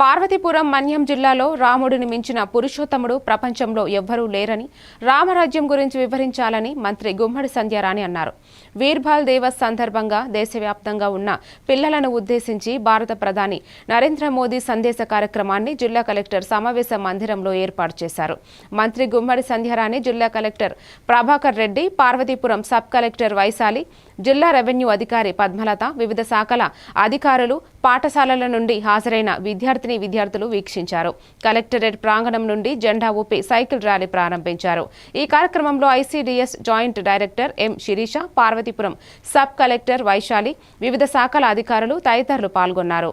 పార్వతీపురం మన్యం జిల్లాలో రాముడిని మించిన పురుషోత్తముడు ప్రపంచంలో ఎవ్వరూ లేరని రామరాజ్యం గురించి వివరించాలని మంత్రి గుమ్మడి సంధ్యారాణి అన్నారు. వీర్బాల్ దేవస్ సందర్భంగా దేశవ్యాప్తంగా ఉన్న పిల్లలను ఉద్దేశించి భారత ప్రధాని నరేంద్ర మోదీ సందేశ కార్యక్రమాన్ని జిల్లా కలెక్టర్ సమావేశ మందిరంలో ఏర్పాటు చేశారు. మంత్రి గుమ్మడి సంధ్యారాణి జిల్లా collector Prabhakar Reddy Parvathipuram sub collector Vaishali జిల్లా రెవెన్యూ అధికారి పద్మలత వివిధ శాఖల అధికారులు పాఠశాలల నుండి హాజరైన విద్యార్థి ర్యాలీని విద్యార్థులు వీక్షించారు. కలెక్టరేట్ ప్రాంగణం నుండి జెండా ఊపి సైకిల్ ర్యాలీ ప్రారంభించారు. ఈ కార్యక్రమంలో ICDS joint director M Sirisha Parvathipuram sub collector Vaishali వివిధ శాఖల అధికారులు తదితరులు పాల్గొన్నారు.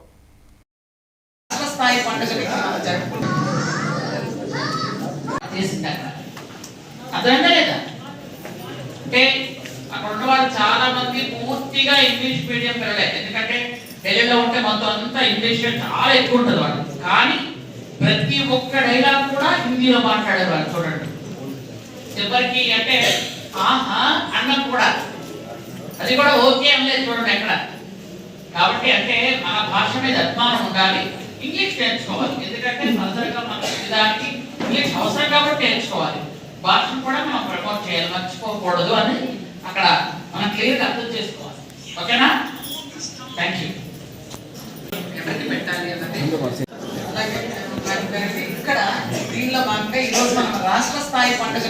అర్థమైందా లేదా? అంటే అక్కడ ఉన్న వాళ్ళు చాలా మంది పూర్తిగా ఇంగ్లీష్ మీడియం పిల్లలే. ఎందుకంటే ఢిల్లీలో ఉంటే మొత్తం అంతా ఇంగ్లీష్ చాలా ఎక్కువ ఉంటుంది వాడు. కానీ ప్రతి ఒక్క డైలాగ్ కూడా హిందీలో మాట్లాడారు వాళ్ళు చూడండి. చివరికి అంటే ఆహా అన్నం కూడా. అది కూడా ఓకే అనలేదు చూడండి ఎక్కడ. కాబట్టి అంటే మన భాష మీద అభిమానం ఉండాలి. ఇంగ్లీష్ నేర్చుకోవాలి. ఎందుకంటే తొందరగా మన దానికి ఇంగ్లీష్ అవసరం కాబట్టి నేర్చుకోవాలి. భాషను కూడా మనం ప్రమోట్ చేయాలి. మర్చిపోకూడదు అని అక్కడ మనం క్లియర్గా అర్థం చేసుకోవాలి. ఓకేనా? థ్యాంక్ యూ ఇక్కడ దీనిలో భాగంగా ఈరోజు మనం రాష్ట్ర స్థాయి పండుగ